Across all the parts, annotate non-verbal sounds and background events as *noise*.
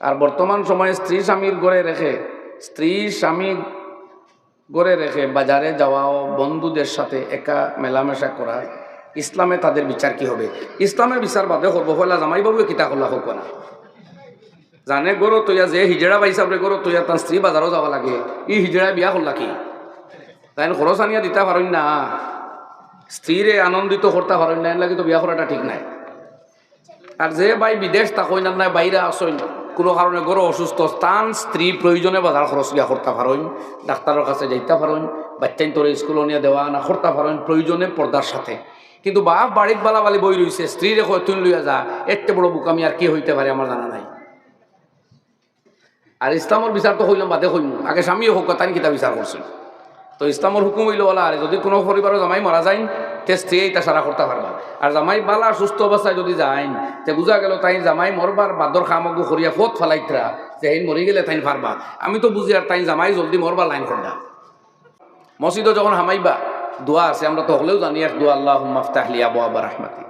আর বর্তমান সময়ে স্ত্রী স্বামীর গড়ে রেখে, স্ত্রী স্বামী গড়ে রেখে বাজারে যাওয়াও বন্ধুদের সাথে একা মেলামেশা করা, ইসলামে তাদের বিচার কি হবে? ইসলামের বিচার বাদে হলা জামাই বাবু কিতা করলা হোক না। জানে গরো তৈয়া, যে হিজড়া বা হিসাবে গরো তৈয়া তার স্ত্রী বাজারও যাওয়া লাগে। ই হিজড়া বিয়া করলা কি? তাই খরচ আনিয়া দিতে পারেন না। স্ত্রীরে আনন্দিত করতে পারেন না লাগে তো বিয়া করাটা ঠিক নাই। আর যে ভাই বিদেশ তাকই না নাই বাইরে আসইন কোনো কারণে গরো অসুস্থ স্থান, স্ত্রী প্রয়োজনে বাজার খরচ গিয়া করতে পারেন ডাক্তারের কাছে যাইতে পারেন বাচ্চাইন তোর স্কুল নিয়ে দেওয়া না, করতে পারেন প্রয়োজনে পর্দার সাথে। কিন্তু বাপ বাড়িত বালা বালি বই রয়েছে স্ত্রী রেখো তুই লইয়া যা এত বড় বুকামি আর কি হইতে পারে আমার জানা নাই। আর ইসলামের বিচার তো হইলাম বাদে হইম আগে স্বামীও হোক তাই কিতা বিচার করছিল তো ইসলামের হুকুম হইল বলা আর যদি কোনো পরিবারও জামাই মারা যায় তে স্ত্রী এইটা সারা করতে পারবা। আর জামাই বালা সুস্থ অবস্থায় যদি যায় তে বুঝা গেল তাই জামাই মরবার বাদর খামগ্য করিয়া ফত ফেলাইতরা, যে হেন মরি গেলে তাই পারবা আমি তো বুঝি আর তাই জামাই জলদি মরবার লাইন করবা মসজিদও যখন হামাইবা, দোয়া আছে, আমরা তো হলেও জানি এক দোয়া আল্লাহ মাফতাহলি আবু আবার রহমাতি।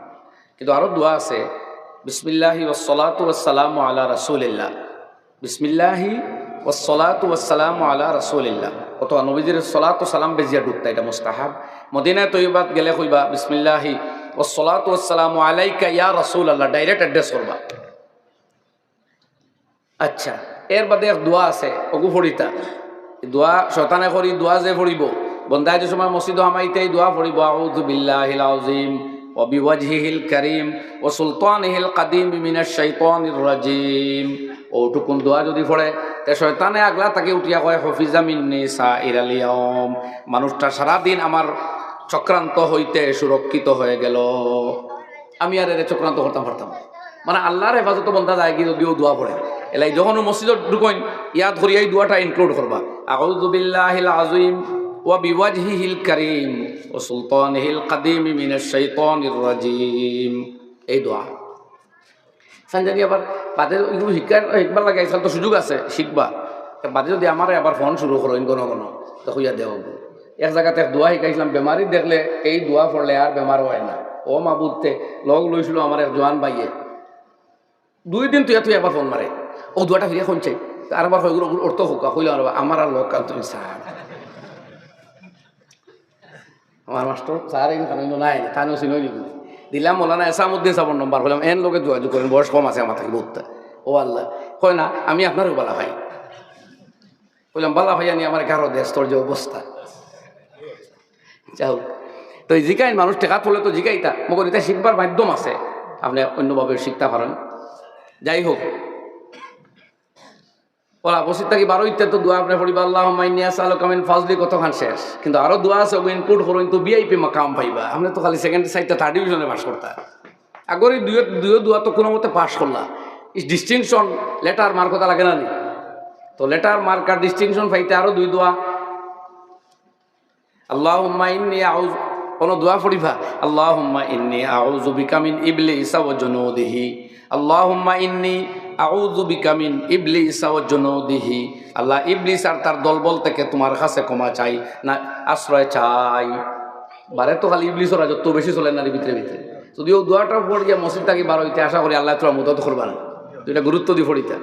কিন্তু আরও দোয়া আছে, বিসমিল্লাহি ওসলাতু ওসালাম আলা রাসুলিল্লাহ। বিসমিল্লাহি ওসলাতু ওসালাম আলা রাসুলিল্লাহ। কত নবীজির সলাত সালাম বেজিয়া ডুবতা, এটা মুস্তাহাব। মদিনায় তৈবাত গেলে কইবা, বিসমিল্লাহি ওসলাতু ওসালাম আলাইকা ইয়া রাসুল আল্লাহ ডাইরেক্ট অ্যাড্রেস করবা। আচ্ছা এর বাদে এক দোয়া আছে অগু ফরিতা দোয়া শতানে করি, দোয়া যে পড়িব বন্দায় যে সময় মসজিদ আমাইতে দোয়া পড়িব আউযু বিল্লাহিল কারীম ও সুলতানিহিল কাদিম মিনাশ শাইতানির রাজিম ওটুকুন দোয়া যদি পড়ে, তে শয়তানে আগলা তাকে উঠিয়া কয়, হফিজা মিন্নি সাইর আলিয়ম মানুষটা সারাদিন আমার চক্রান্ত হইতে সুরক্ষিত হয়ে গেল। আমি আর এর চক্রান্ত করতাম, পারতাম মানে আল্লাহর হেফাজত বন্ধা যায় কি যদিও দোয়া পড়ে। এলাই যখন মসজিদত ঢুকইন, ইয়াদ ধরিয়া এই দোয়াটা ইনক্লুড করবা। আউযু বিল্লাহিল আযীম ওয়া বিওয়াজহিহিল কারীম ও সুলতানিহিল কাদিম মিনাশ শাইতানির এই দোয়া। সানজানি আবার বাদে এগুলো শিক্ষার শিখবার লাগে আজকাল তো সুযোগ আছে শিখবা বাদে যদি আমার আবার ফোন শুরু করেন কোনো কোনো, তো হইয়া দেওয়া এক জায়গাতে এক দোয়া শিখাইছিলাম বেমারি দেখলে এই দোয়া পড়লে আর বেমার হয় না। ও মা মাবুদতে লগ লইছিল আমার এক জোয়ান বাইয়ে দুই দিন তুই তুই একবার ফোন মারে ও দুয়াটা ফিরিয়ে শুনছে। আর আবার হয়ে গেলো অর্থ হোক হইল আর আমার আর লোক কাল তুমি স্যার আমার মাস্টার স্যার কারণ নাই তানো চিনই নিবি। দিলাম, মোলানা এসামুদ্দিন সাবর নম্বর বললাম এন লোকে যোগাযোগ করেন বয়স কম আছে আমার থেকে বুঝতে ও আল্লাহ, কয় না, আমি আপনারও বালা ভাই। বললাম, বালা ভাই আমি আমার কারও দেশ, তোর যে অবস্থা। যাই হোক, তো জিকাই মানুষ টেকা তুলে তো জিকাইতা। মগর এটা শিখবার মাধ্যম আছে। আপনি অন্যভাবে শিখতে পারেন। যাই হোক ওরা বসির থাকি বারো ইত্যা তো দোয়া আপনি পড়িবা আল্লাহ মাইনিয়া সালো কামিন ফাজলি, কতখান শেষ। কিন্তু আরও দোয়া আছে ওগুলো ইনক্লুড করুন তো বিআইপি মাকাম পাইবা। আপনি তো খালি সেকেন্ড সাইডটা থার্ড ডিভিশনে পাস করতা। আগর এই দুই দুই দোয়া তো কোনো মতে পাস করলা। ডিস্টিংশন লেটার মার কথা লাগে না তো লেটার মার্ক আর ডিস্টিংশন পাইতে আরও দুই দোয়া। আল্লাহ ইন্নি আউজ, কোনো দোয়া পড়িবা? আল্লাহ ইন্নি আউজু বিকামিন ইবলি ইসা ও জনুদিহি। আল্লাহ ইন্নি আউজু বিকামিন ইবলি ইসা ও জনুদিহি। আল্লাহ ইবলিস আর তার দলবল থেকে তোমার কাছে ক্ষমা চাই, না আশ্রয় চাই। বারে তো খালি ইবলিসের রাজত্ব বেশি চলে না ভিতরে ভিতরে। যদিও দোয়াটা পড় গিয়া মসজিদ থাকি বার হইতে আশা করি আল্লাহ তোরা মদত করবা না। এটা গুরুত্ব দিয়ে পড়িতা।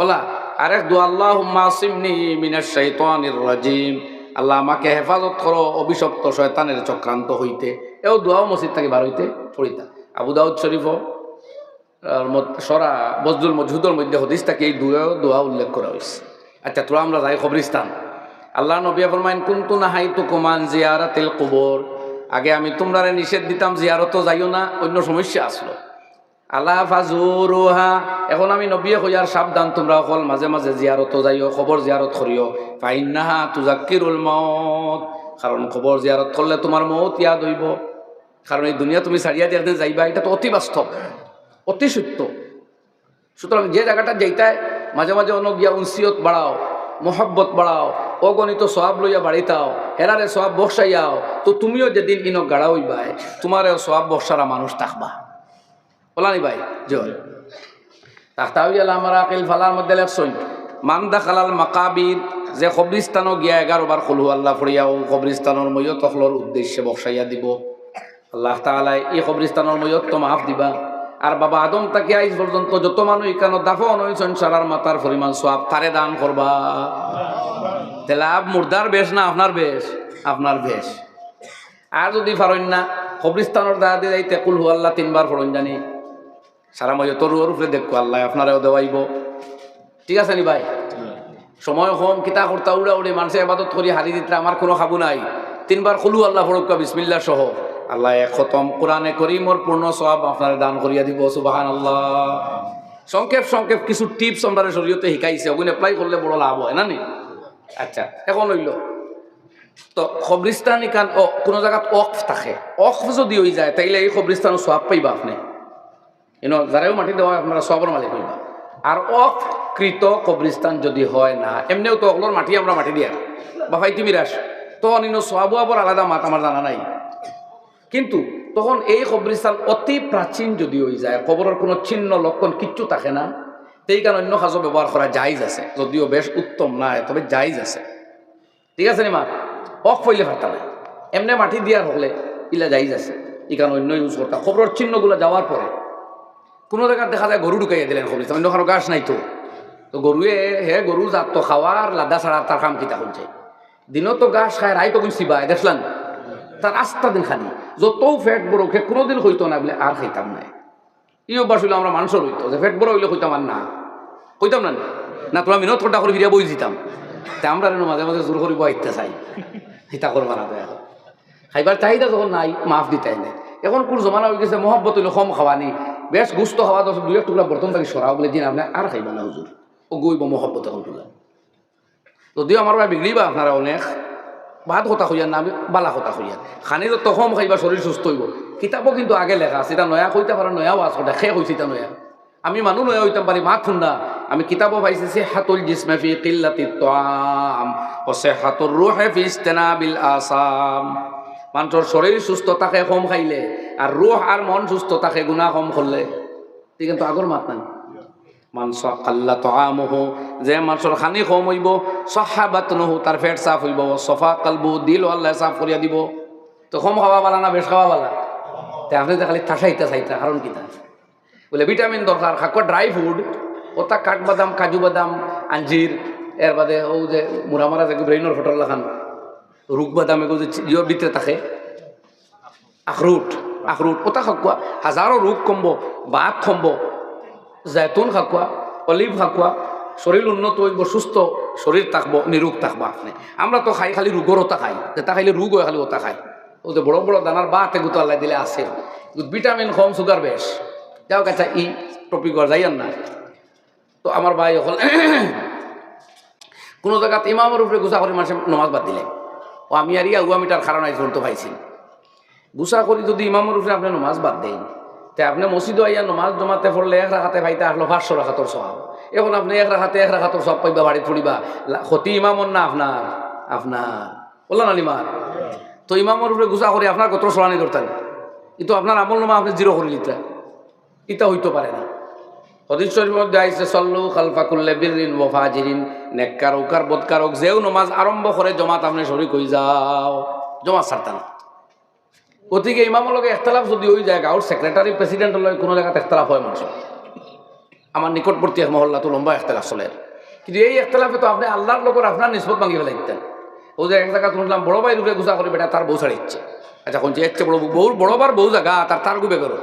ওলা, আরেক দোয়া আল্লাহ মাসিমনি মিনাশ শাইতানির রাজিম। আল্লাহ আমাকে হেফাজত করো অভিশপ্ত শয়তানের চক্রান্ত হইতে। এও দোয়াও মসজিদ থেকে বার হইতে পড়িতা। আবু দাউদ শরীফ সরা বজদুল মজহুদর মধ্যে হদিস থাকে, এই দুয়াও দোয়া উল্লেখ করা হয়েছে আচ্ছা তোরা আমরা যাই খবরিস্তান আল্লাহ নবী ফরমাইন, কুন্তু না হাই তু কুমান জিয়ারাতিল কুবর। আগে আমি তোমরা নিষেধ দিতাম জিয়ারত যাইও না, অন্য সমস্যা আসলো। আল্লাহ ফাজুরুহা। এখন আমি নবী হইয়ার সাবধান, তোমরা অকল মাঝে মাঝে জিয়ারত যাইও খবর জিয়ারত করিও। ফাইন্নাহা তুজাক্কিরুল মত কারণ খবর জিয়ারত করলে তোমার মত ইয়াদ হইব। কারণ এই দুনিয়া তুমি ছাড়িয়া দিয়ে যাইবা, এটা তো অতি বাস্তব। অতি সত্য সুতরাং যে জায়গাটা যেইটায় মাঝে মাঝে অন্য গিয়া উনসিয়ত বাড়াও, মোহব্বত বাড়াও, অগণিত সবাব লইয়া বাড়িতাও, হেরারে সবাব বসাইয়াও তো তুমিও যেদিন ইনক গাড়া হইবাই তোমারও সবাব বসারা মানুষ থাকবা। বলানি ভাই জয় তাহতাউই আমার আকিল ফালার মধ্যে লেখছই মান্দা খালাল মাকাবির যে কবরিস্তানও গিয়া এগারো বার খলু আল্লাহ ফরিয়াও কবরিস্তানের ময়ত তখলর উদ্দেশ্যে বসাইয়া দিব। আল্লাহ তালাই এই কবরিস্তানের ময়ত তো মাফ দিবা। আর বাবা আদম তাকে আইস পর্যন্ত যত মানুষ কেন দাফন হইছেন সারার মাতার পরিমাণ সব তারে দান করবা। তেলাব মুর্দার বেশ না আপনার বেশ? আপনার বেশ। আর যদি ফারইন না কবরিস্তানোর দা দিয়ে যাইতে, কুল হু আল্লাহ তিনবার ফরন জানি। সারা মজা তোর উপরে দেখো আল্লাহ আপনারাও দেওয়াইব। ঠিক আছে নি ভাই? সময় কম, কিতা করতা উড়া উড়ে মানুষের আবাদত করি হারি দিতে আমার কোনো খাব নাই। তিনবার খুলু আল্লাহ ফরক্কা বিসমিল্লা সহ। আল্লাহ এক খতম। কোরআনে করি মোর পূর্ণ সব আপনার দান করিয়া দিব সুবাহান আল্লাহ সংক্ষেপ সংক্ষেপ কিছু টিপস আমরা শরীয়তে শিকাইছে ওগুলো এপ্লাই করলে বড় লাভ হয়, না নি? আচ্ছা এখন হইল। তো খবরিস্তান ইকান ও, কোনো জায়গাত অফ থাকে। অফ যদি হয়ে যায়, তাইলে এই খবরিস্তানও সব পাইবা আপনি। ইনো যারাও মাটি দেওয়া আপনারা সবর মালিক হইবা। আর অফ কৃত কবরিস্তান যদি হয় না, এমনিও তো অগলোর মাটি আমরা মাটি দিয়া। বা ফাইতি মিরাস তখন ইনো সোয়াবু আবার আলাদা মাত, আমার জানা নাই। কিন্তু তখন এই কবরিস্তান অতি প্রাচীন যদি হয়ে যায়, কবরের কোনো চিহ্ন, লক্ষণ কিচ্ছু থাকে না। সেই কারণে অন্য সাজো ব্যবহার করা জায়জ আছে, যদিও বেশ উত্তম না, তবে জায়জ আছে। ঠিক আছে নি মা? অফ হইলে ফাটা না এমনি মাটি দিয়ার হলে ইলা জায়জ আছে। ইকান অন্য ইউজ করতা খবরের চিহ্নগুলো যাওয়ার পরে কোনো জায়গায় দেখা যায় গরু ঢুকাইয়া দিলেন কবরিস্তান অন্য কারও গাছ নাই তো। তো গরুয়ে হে গরু জাত, তো খাওয়ার লাদা ছাড়া তার কাম কিতা হচ্ছে দিনও তো গাছ খায় রাই তো বাই দেখলাম তার আস্তা দিন খানি যত ফ্যাট বড় খে কোনোদিন হইতো না বলে আর খাইতাম না ই অভ্যাস হইলে আমরা মানুষের হইতো, যে ফ্যাট বড় হইলে হইতাম আর না। হইতাম না? না তোরা মিনত ঠোঁটা করে ফিরিয়া বই দিতাম। তা আমরা মাঝে মাঝে জোর করিব আইতে চাই। হিতা করবা না দয়া খাইবার চাহিদা যখন নাই, মাফ দিতে নাই। এখন কোন জমানা হয়ে গেছে, মহব্বত হইলে কম খাওয়া নেই। বেশ গুস্ত খাওয়া দশ দুই এক টুকরা বর্তন থাকি সরাও বলে দিন আপনি আর খাইবা না হুজুর। ও গইব মহব্বত এখন তুলা। যদিও আমার বিগড়িবা আপনারা অনেক ভাত কথা খুঁজান না আমি বালা কথা খুঁজান খানি তো তখন খাইবা শরীর সুস্থ হইব। কিতাবও কিন্তু আগে লেখা আছে এটা নয়া কইতে পারে নয়াও আছে ওটা খে কইছে এটা নয়া। আমি মানুহ নয়া হইতাম পারি মা খুন্দা আমি কিতাবও পাইছি সে হাতুল জিসমে ফি কিল্লাতি তাম ও সে হাতুর রুহে ফি ইস্তেনাবিল আসাম মানুষের শরীর সুস্থ থাকে কম খাইলে আর রুহ আর মন সুস্থ থাকে গুণা কম করলে কিন্তু আগর মাত নাই। মাংস কাল্লা তহামহ যে মাংসর খানি কম হইব সহাবাত নহু তার ফেট সাফ হইব সফা কালবু দিল আল্লাহ সাফ করিয়া দিব। তো কম খাওয়া বালা না, বেশ খাওয়া বালা? তে আপনি তো খালি ঠাসাইতে চাইতে, কারণ কিতা বলে, ভিটামিন দরকার খাকুয়া ড্রাই ফুড ওটা কাঠবাদাম কাজু বাদাম, আঞ্জির, এর বাদে ও যে মুরামারা যে ব্রেইনের ফটোর লাখান রুগ বাদাম এগুলো যে ইয়র থাকে, আখরুট আখরুট ওটা খাকুয়া হাজারো রোগ কমব, বাঘ কমব জৈতুন খাকুয়া অলিভ খাকুয়া শরীর উন্নত হইব, সুস্থ শরীর থাকব নিরোগ থাকব আপনি। আমরা তো খাই খালি রোগর ওটা খাই যেটা খাইলে রোগ হয়, খালি ওটা খাই। ও যে বড় বড় দানার বাত এগুতো আল্লাহ দিলে আছে। ভিটামিন কম সুগার বেশ যাও কাছা ই টপিক যাইয়ান না তো আমার ভাই হল *coughs* কোনো জায়গাতে ইমামের উপরে গুছা করে মানুষের নমাজ বাদ দিলে। ও আমি আর ইয়া উয়ামিটার কারণ আইসি তো পাইছি গুছা করি যদি ইমামের উপরে আপনি নমাজ বাদ দেন তে আপনি মসজিদে আইয়া নমাজ জমাতে পড়লে এক রাখাতে ভাইতে আসলো পাঁচশো রাখাতর সব এখন আপনি এক রাখাতে এক রাখাতর সব পাইবা বাড়ি ফুড়িবা। ক্ষতি ইমামর না আপনার? আপনার। বলল না নিমার তো ইমামের উপরে গুছা করে আপনার কত সরানি ধরতেন। কিন্তু আপনার আমল নামা আপনি জিরো করে নিতে ইটা হইতে পারে না। হদিস মধ্যে আইসে সল্লু খালফাকুল্লে বিরিন ও ফাজিরিন। নেককার, উকার বদকারক যেও নমাজ আরম্ভ করে জমাত আপনি শরীক হয়ে যাও। জমা ছাড়তেন গতিকে ইমামের লগে একতলাফ যদি হয়ে যায়, গাঁৱৰ সেক্রেটারি প্রেসিডেন্টের লগে কোনো জায়গাত একতলাফ হয় মানুষের আমার নিকটবর্তী এক মহল্লা তো লম্বা একতলাফ চলে। কিন্তু এই একতলাফে তো আপনি আল্লাহর লোকের আপনার নিষ্পত ভাঙি ফেলে দিতেন ও যে এক জায়গা শুনলাম বড় ভাই রূপে গুছা করে বেটা তার বউ ছাড়ি ইচ্ছে আচ্ছা কোন এর চেয়ে বড় বউ বড়বার বউ জায়গা তার তার গুবে করো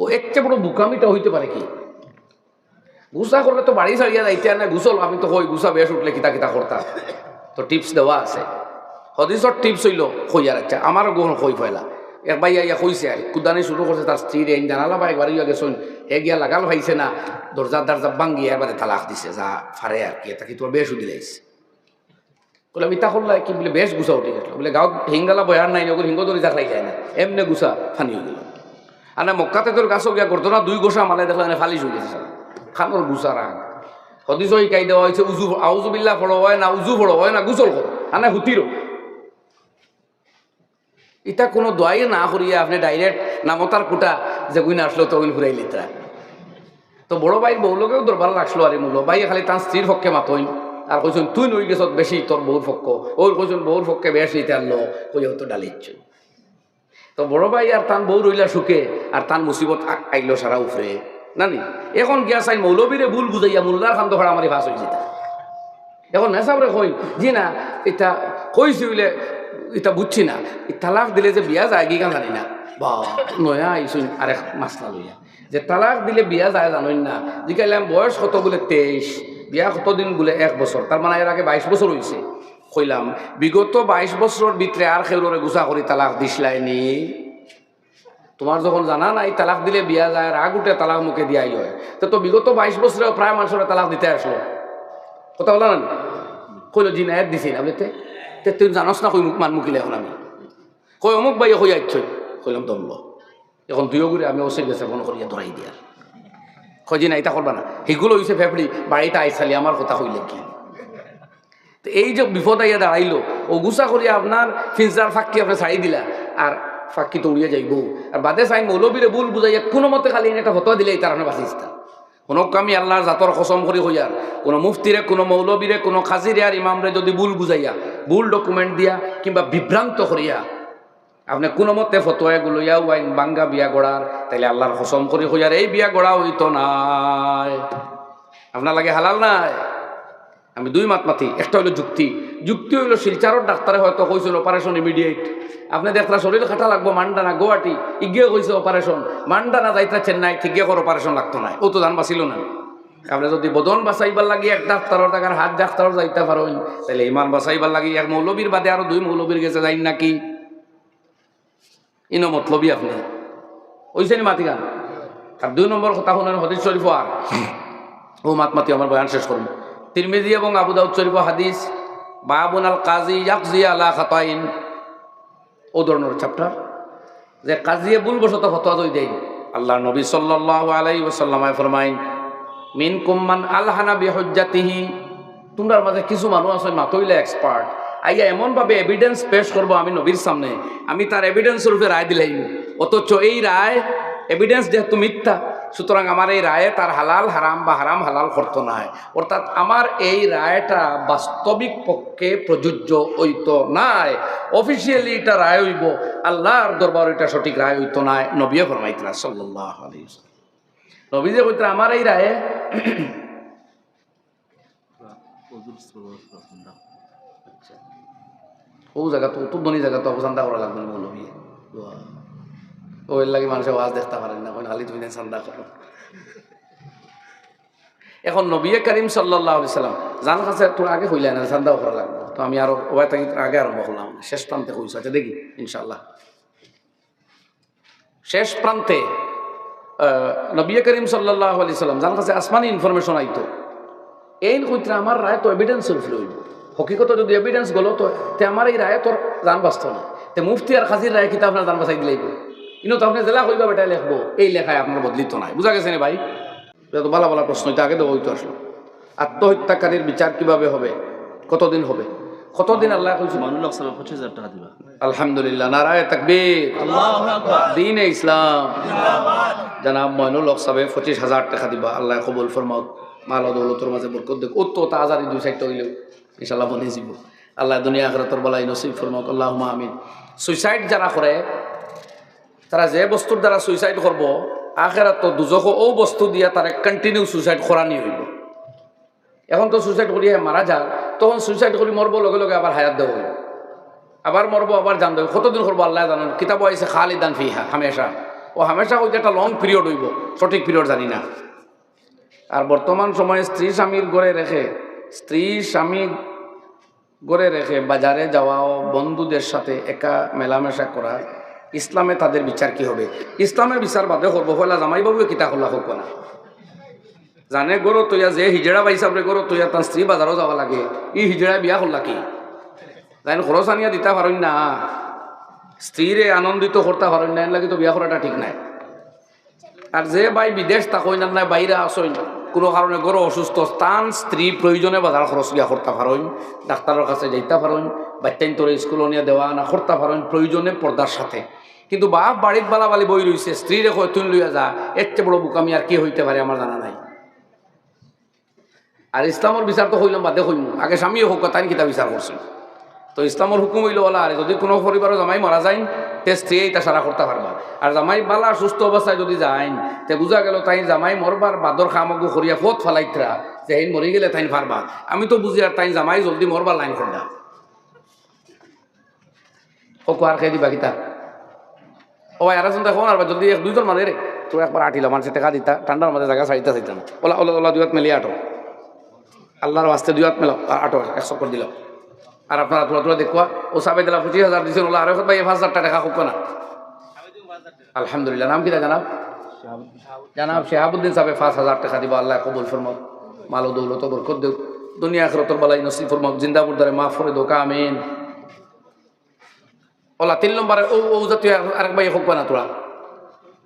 ও এর বড় বুকামিটা হইতে পারে কি? গুসা করলে তো বাড়ি ছাড়িয়া যাইতে আর না গুসল আমি তো কই গুসা বেশ উঠলে কিতা কিতা করতাম তো টিপস দেওয়া আছে। হদিসর টিপস হইল কইয়ার আচ্ছা আমারও গ্রহণ কই ফেলা এক ভাই ইয়া কইছে, কুদানি শুরু করছে তার স্ত্রী রেন জানালা বা একবার ইয়া গেছুন। হে গিয়া লাগাল পাইছে না, দরজা দরজা ভাঙ্গি একবারে তালাক দিছে, যা ফারে আর কি, এটা কি তোমার বেশ উদিলাইছে বলে আমি তা করলা কি বলে, বেশ গুছা উঠে গেল বলে, গাঁৱত হিংগালা বয়ার নাই ওগুলো হিঙ্গ ধরে দেখাই যায় না, এমনি গুছা ফানি হয়ে গেল। আর না মক্কাতে তোর গাছও গিয়া করতো না দুই গোসা মালে দেখলাম ফালিশ হয়ে গেছে। খানোর গুছা রাগ হদিস শিকাই দেওয়া হয়েছে উজু আউজুবিল্লা ফড়ো হয় না, উজু ফড়ো হয় না গুসল করো আর না হুতিরো এটা কোনো দোয়াই না করিয়া আপনি ডাইরেক্ট নামতার কুটা যে গুইন আসলো তো গুইন ঘুরাই লিতরা তো বড় ভাই বউ লোকেও দরবার লাগল আরে মূল। ভাই খালি তার স্ত্রীর পক্ষে মাতইন। আর কইছেন, তুই নই গেছত বেশি, তোর বউর পক্ষ ওর কইছেন, বউর পক্ষে বেশি তার লো কই তো ডালিচ্ছ তো বড় ভাই আর তান বউ রইলা সুখে, আর তান মুসিবত আইলো সারা উফরে। নানি, এখন গিয়া চাই মৌলবীরে ভুল বুঝাইয়া মোল্লার খান তো ভাড়া মারি ফাঁস হয়েছে এখন মেসাবরে কই জি না এটা কইছি বলে এটা বুঝছি না। তালাক দিলে যে বিয়া যায় কি জানি না। বা নয়া আইসুন আরেক মাসলা লইয়া। যে তালাক দিলে বিয়া যায় জানোই না। জিকাইলাম বয়স কত বলে তেইশ বিয়া কতদিন বলে এক বছর তার মানে এর আগে বাইশ বছর হয়েছে কইলাম বিগত বাইশ বছরের ভিতরে আর খেউরে গুছা করি তালাক দিসলাইনি তোমার যখন জানা নাই তালাক দিলে বিয়া যায় আর আগ উঠে তালাক মুখে দিয়াই হয় তো তো বিগত বাইশ বছরে প্রায় মানুষের তালাক দিতে আসলো। কথা বলা না? কইল জি না দিছি না বলে তে তুই জানস না কই মুখ মান মুখিলে এখন আমি? কই অমুক ভাই কই আইছ কইলাম দমল এখন দুইও করে আমি ওসে গেছে ফোন করিয়া ধরাই দিয়া কই জি না এটা করবা না। সেগুলো হইছে ফেফড়ি বাড়িতে আইসালি আমার কথা কইলে কি? তো এই যে বিপদ আইয়া দাঁড়াইলো ও গুছা করিয়া আপনার ফিনজার ফাঁকি আপনি ছাড়ি দিলা আর ফাঁকি তো উড়িয়া যাইব। আর বাদে চাই মৌলবীরে ভুল বুঝাইয়া কোনো মতে খালি এটা ফটোয়া দিলে এই তার আপনি বাঁচিস্তা কোনো আমি আল্লাহর জাতর কসম করি হইয়ার কোনো মুফতিরে কোনো মৌলবীরে কোনো খাজিরে আর ইমামরে যদি ভুল বুঝাইয়া ভুল ডকুমেন্ট দিয়া, কিংবা বিভ্রান্ত করিয়া আপনি কোনো মতে ফতোয়া গুলোইয়া ওয়াইন বাঙ্গা বিয়া গড়ার তাইলে আল্লাহর কসম করি হইয়ার এই বিয়া গড়া হইতো নাই। আপনার লাগে হালাল নাই? আমি দুই মাত মাতি, একটা হইল যুক্তি। যুক্তি হইল শিলচারর ডাক্তারে হয়তো কইছিল অপারেশন ইমিডিয়েট আপনি দেখলা শরীর খাটা লাগবো, মান্ডানা, গুয়াহাটি, ইগিয়ে কইছে অপারেশন মান্ডানা যাইতা চেন্নাই, ঠিকই করে অপারেশন লাগতো না। ও তো জান বাঁচিল না। আপনি যদি বদন বাঁচাইবার লাগি এক ডাক্তারর টাকার হাত ডাক্তারর যাইতে পারেন তাহলে ইমান বাঁচাইবার লাগি এক মৌলবীর বাদে আরও দুই মৌলবীর গেছে যাই নাকি? ইনো মতলবী আপনি। ওইছে নি মাতি গান আর দুই নম্বর কথা শুনেন হদিস শরীফ আর। ও মাত মাতি আমার বয়ান শেষ করব তিরমিজি এবং আবু দাউদ শরীফ হাদিস, বাবুন আল কাজী ইয়াকজি আলা খাতাইন। ও ধরনের চ্যাপ্টার যে কাজিয়ে ভুলবশত ফতোয়া দই দেয়। আল্লাহ নবী সাল্লাল্লাহু আলাইহি ওয়াসাল্লামায় ফরমাইন মিন কুম্মান আলহানা বিহজ্জাতিহি। তোমরার মাঝে কিছু মানুষ আছে মাতইলে এক্সপার্ট আইয়া এমনভাবে এভিডেন্স পেশ করব আমি নবীর সামনে। আমি তার এভিডেন্স রূপে রায় দিলাই অথচ এই রায় এভিডেন্স যেহেতু মিথ্যা সুতরাং আমার এই রায়ে তার হালাল হারাম বা হারাম হালাল করতো নাই। অর্থাৎ আমার এই রায়টা বাস্তবিক পক্ষে প্রযোজ্য হইতো নাই। অফিসিয়ালি এটা রায় হইব আল্লাহর দরবার এটা সঠিক রায় হইতো নাই নবীও ফরমাইতরা সাল্লাহ ওয়াসাল্লাম। নবী যে কইতরা আমার এই রায়ে ও জায়গা তো উত্তরধ্বনি জায়গা তো অবসান করা লাগবে না মৌলবী ও এর লাগে মানুষের ওয়াজ দেখতে পারেন না এখন হালি তুমি চান্দা করো। এখন নবী করিম সাল্লাহ সাল্লাম জান কাছে তোর আগে হইলে না, চান্দাও করা লাগবে। তো আমি আরও তাকে আগে আরম্ভ করলাম। শেষ প্রান্তে হইছে আচ্ছা দেখি ইনশাল্লাহ শেষ প্রান্তে নবী করিম সাল্লাহ আলি সাল্লাম যার কাছে আসমানি ইনফরমেশন আইতো। এই কইত্রা আমার রায় তো এভিডেন্স হইব হকিকত যদি এভিডেন্স গলো তো আমার এই রায় তোর জান বাঁচত না। তে মুফতি আর খাজির রায় কিতা আপনার জান বাঁচাই দিলেই ইনো তো আপনি জেলা কইবা বেটা লিখব। এই লেখায় আপনার বদলিত নাই। বুঝা গেছে নে ভাই? এটা তো ভালো ভালো প্রশ্ন এটা আগে দেবো হইতো আসলো। আত্মহত্যাকারীর বিচার কীভাবে হবে? কতদিন হবে? কতদিন আল্লাহ কইছে লোক সবাই পঁচিশ হাজার টাকা দিবা আলহামদুলিল্লাহ নারায় তাকবীর। দিন ইসলাম। জানাব ময়নুল হক সাহেব পঁচিশ হাজার টাকা দিবা। আল্লাহ কবুল ফরমাও। মাল ও দৌলতর মাঝে বরকত দেখ। ও তো তাজারি দুই সাইডটা হইলেও ইনশাল্লাহ বনে যাব আল্লাহ দুনিয়া আখরাতর বলাই নসিব ফরমাও আল্লাহ আমিন। সুইসাইড যারা করে তারা যে বস্তুর দ্বারা সুইসাইড করব আখেরাত তো দুজক ও বস্তু দিয়া তারা কন্টিনিউ সুইসাইড করানি হইব। এখন তো সুইসাইড করিয়া মারা যায় তখন সুইসাইড করি মরবো লগে লগে আবার হায়াত হইব। আবার মরবো আবার জান দেবো কতদিন করব আল্লাহ জানেন কিতাব আইসে খালি দান ফিহা, হামেশা। ও হামেশা ওই একটা লং পিরিয়ড হইব, সঠিক পিরিয়ড জানি না। আর বর্তমান সময়ে স্ত্রী স্বামীর গড়ে রেখে স্ত্রী স্বামী গড়ে রেখে বাজারে যাওয়া বন্ধুদের সাথে একা মেলামেশা করা ইসলামে তাদের বিচার কি হবে? ইসলামের বিচার বাদে করব হলা জামাই বাবুয়ে কিতা করলা হোক না? জানে গরো তৈয়া যে হিজড়া পাইছা রে গরো তৈয়া তার স্ত্রী বাজারও যাওয়া লাগে। ই হিজড়া বিয়া করলা কি? তাই খরচ আনিয়া দিতা পারেন না। স্ত্রীরে আনন্দিত করতে পারেন না লাগে তো বিয়া করাটা ঠিক নাই। আর যে ভাই বিদেশ তাকই না, নাই বাইরে আসইন কোনো কারণে গরো অসুস্থ স্থান স্ত্রী প্রয়োজনে বাজার খরচ গিয়া করতে পারেন ডাক্তারের কাছে যাইতে পারেন বাচ্চাইন তোর স্কুল নিয়ে দেওয়া না করতে পারেন প্রয়োজনে পর্দার সাথে। কিন্তু বাপ বালা বালি বই রইছে স্ত্রীরে তুই লইয়া যা এর চেয়ে বড় বুকামি আর কি হইতে পারে আমার জানা নাই। আর ইসলামের বিচার তো হইলাম বাদে হইম। আগে স্বামীও হোক তাই কিতা বিচার করছিল তো ইসলামের হুকুম হইল ওলা, আর যদি কোনো পরিবারও জামাই মারা যায় টেস্ট এটা সারা করতে পারবা। আর জামাই বালা সুস্থ অবস্থায় যদি যাইন তে বুঝা গেল তাই জামাই মরবার বাদর খামগু করিয়া ফত ফালাইতরা, যে হিন মরি গেলে তাই পারবা। আমি তো বুঝি আর তাই জামাই জলদি মরবার লাইন ও আর খাই দিবা কিতা? ও আর আসুন দেখো আর জলদি এক, দুইজন মানে রে তো একবার আটিলা মানুষের টাকা দিতা ঠান্ডার মধ্যে জায়গা চাইতা চাইতা না ওলা ওলা ওলা দুয়াত মেলিয়ে আটো আল্লাহর বাস্তে দুয়াত মেলাও। আটো এক চক্কর দিলাম আর আপনারা তোলা তোলা দেখুয়া ও সাবে দিলা পঁচিশ হাজার দিচ্ছেন ওলা আরও ভাই পাঁচ হাজার টাকা হোক না আলহামদুলিল্লাহ, নাম কিনা জানাব জানাব শেহাবুদ্দিন সাহেব পাঁচ হাজার টাকা দিব, আল্লাহ কবুল ফরমাক মালো দৌলত বরকত দেব দুনিয়া আখরতর বালাই নসিব ফরমাক জিন্দা মুর্দারে মাফ করে দোকা আমিন। ওলা তিন নম্বরে ও ও জাতীয় আরেক ভাই হোক না তোরা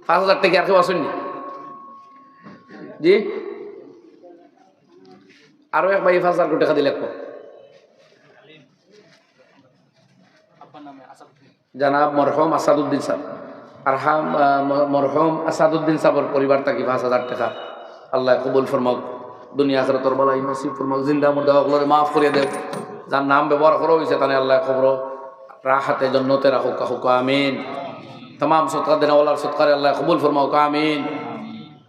পাঁচ হাজার টাকা আর কেউ আসেননি জি? আরও এক ভাই পাঁচ হাজার কোটি টাকা দিলে জানাব মরহম আসাদুদ্দিন সাহ আরহাম মরহম আসাদুদ্দিন সাহর পরিবার থাকি পাঁচ হাজার টাকা। আল্লাহ কবুল ফরমাক দুনিয়া আখরে তোর বালাই নসিব ফরমাক জিন্দা মুর্দা মাফ করিয়ে দেব যার নাম ব্যবহার করা হয়েছে তাহলে আল্লাহ খবর রাহাতে জন্নতে রাখুক কাহুক আমিন। তমাম সৎকার দিন ওলার সৎকারে আল্লাহ কবুল ফরমাও আমিন।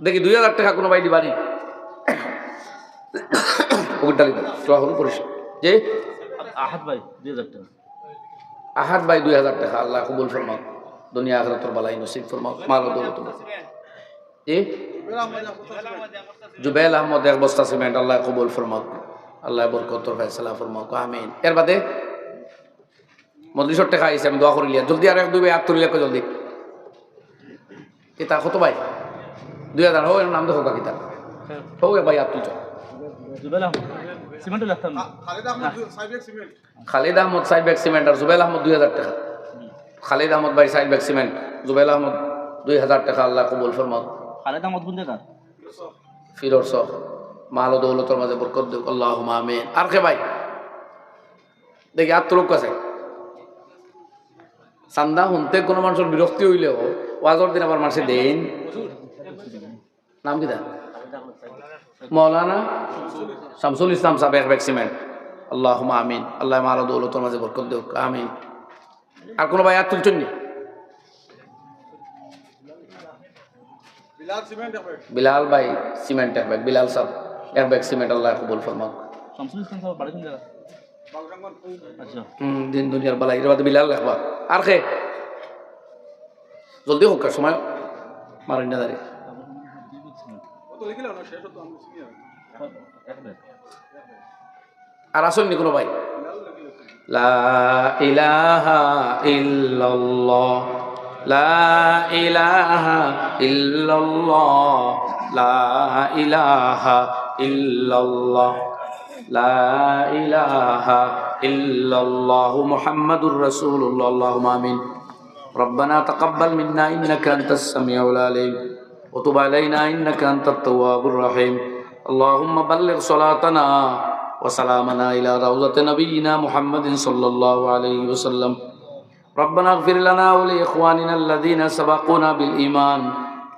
দেখি দুই হাজার টাকা কোনো বাই দিবানি কবির চলা হল করিস যে? আহাত ভাই দুই হাজার টাকা। আহাত ভাই দুই হাজার টাকা আল্লাহ কবুল ফরমাক দুনিয়া আখরে তোর বালাই নসিব ফরমাক মাল দৌলত। জি জুবেল আহমদ এক বস্তা সিমেন্ট আল্লাহ কবুল ফরমাক আল্লাহ বরকত তোর ফেসলা ফরমাক আমিন। এর বাদে মজলিসর টাকা আইসে আমি দোয়া করিলিয়া জলদি আর এক দুই ভাই তুলিয়া কো জলদি। কিতা কত ভাই? দুই হাজার হোক নাম দেখো কা কিতা হোক এ ভাই Ahmed. সিমেন্টও Khalid Ahmed side bag cement. আর জুবেল আহমদ দুই হাজার টাকা। খালিদ আহমদ ভাই side bag cement Jubel Ahmed দুই হাজার টাকা আল্লাহ কবুল ফরমাক খালেদ আহমদ কোন জায়গা ফিরর সহ মাল ও দৌলতর মাঝে বরকত দেখ আল্লাহ আমিন। আর কে ভাই? দেখি আর তো লোক আছে চান্দা শুনতে কোনো মানুষের বিরক্তি হইলেও ওয়াজর দিন আবার মানুষে দেন নাম কি মৌলানা শামসুল ইসলাম সাবেক ভ্যাক্সিমেন্ট আল্লাহ আমিন। আল্লাহ মাল ও দৌলতর মাঝে বরকত দেখ আমিন। আর কোনো ভাই আর তুলছেন নি? বিলাল ভাই সিমেন্ট এক ব্যাগ বিলাল সাহ এক ব্যাগ সিমেন্ট আল্লাহ কবুল ফরমাক শামসুল ইসলাম সাহেব বাড়ি আচ্ছা। দিন দুনিয়ার বালা এর বাদে বিলাল রাখবা আর খে। জলদি হোক সময়। মারেন না দাঁড়িয়ে আর আসেননি কোনো ভাই। লা ইলাহা ইল্লাল্লাহ। লা ইলাহা ইল্লাল্লাহ। লা ইলাহা ইল্লাল্লাহ। লা ইলাহা ইল্লাল্লাহ মুহাম্মাদুর রাসূলুল্লাহ আল্লাহুম্মা আমিন ربنا تقبل منا إنك أنت السميع العليم وتب علينا إنك أنت التواب الرحيم اللهم بلغ صلاتنا وسلامنا إلى روضة نبينا محمد صلى الله عليه وسلم ربنا اغفر لنا ولإخواننا الذين سبقونا بالإيمان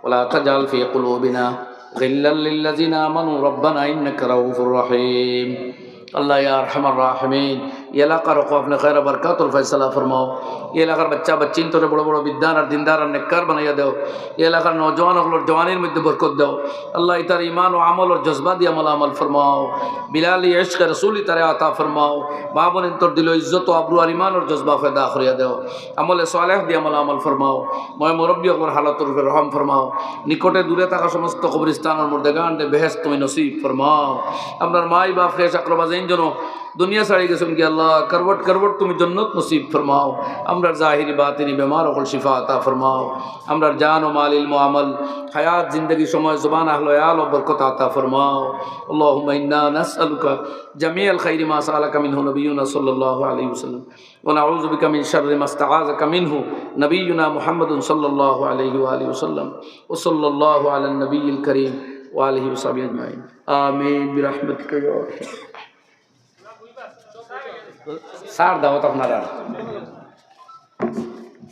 ولا تجعل في قلوبنا غلا للذين آمنوا ربنا إنك رؤوف رحيم. الله يا أرحم الراحمين. এই এলাকার রকম আপনি খৈর বরকাতুল ফয়সালা ফরমাও। এই এলাকার বাচ্চা বাচ্চিন তোরে বড় বড় বিদ্যান আর দিনদার আর নেককার বানাইয়া দেও। এই এলাকার নজওয়ান হলোর জওয়ানির মধ্যে বরকত দেও। আল্লাহ ইতার ইমান ও আমল ও জজবা দিয়ে আমল আমল ফরমাও। বিলালি ইশক রসুলি তারে আতা ফরমাও। মা বোনের তোর দিল ইজ্জত ও আবরু আর ইমান ওর জজবা ফেদা করিয়া দেও। আমলে সালেহ দিয়ে আমল আমল ফরমাও। ময় মুরব্বী হালতর উপর রহম ফরমাও। নিকটে দূরে থাকা সমস্ত কবরিস্তানের মধ্যে গান্ডে বেহেস তুমি নসিব ফরমাও। আপনার মাই বা ফ্রেশ আক্রবাজাইন যেন দুনিয়া ছাড়ি গেছেন কি আল্লাহ? اللہ، کروٹ کروٹ تم جنت نصیب فرماؤ۔ امرار ظاہری باطنی بیمار و شفا عطا فرماؤ۔ امرار جان و مال، علم و عمل، حیات، زندگی شمع زبان، اہل و عیال و برکت عطا فرماؤ۔ اللہم انا نسألوکا جميع الخیر ما سألك منه نبینا صلی اللہ علیہ وسلم۔ و نعوذ بکا من شر ما استعاذك منه نبينا محمد صلی اللہ علیہ وآلہ وسلم۔ و وصلى الله على النبي الكريم وآله وصحبه أجمعين آمين برحمتك یا رحمت সার দাও তো আপনারা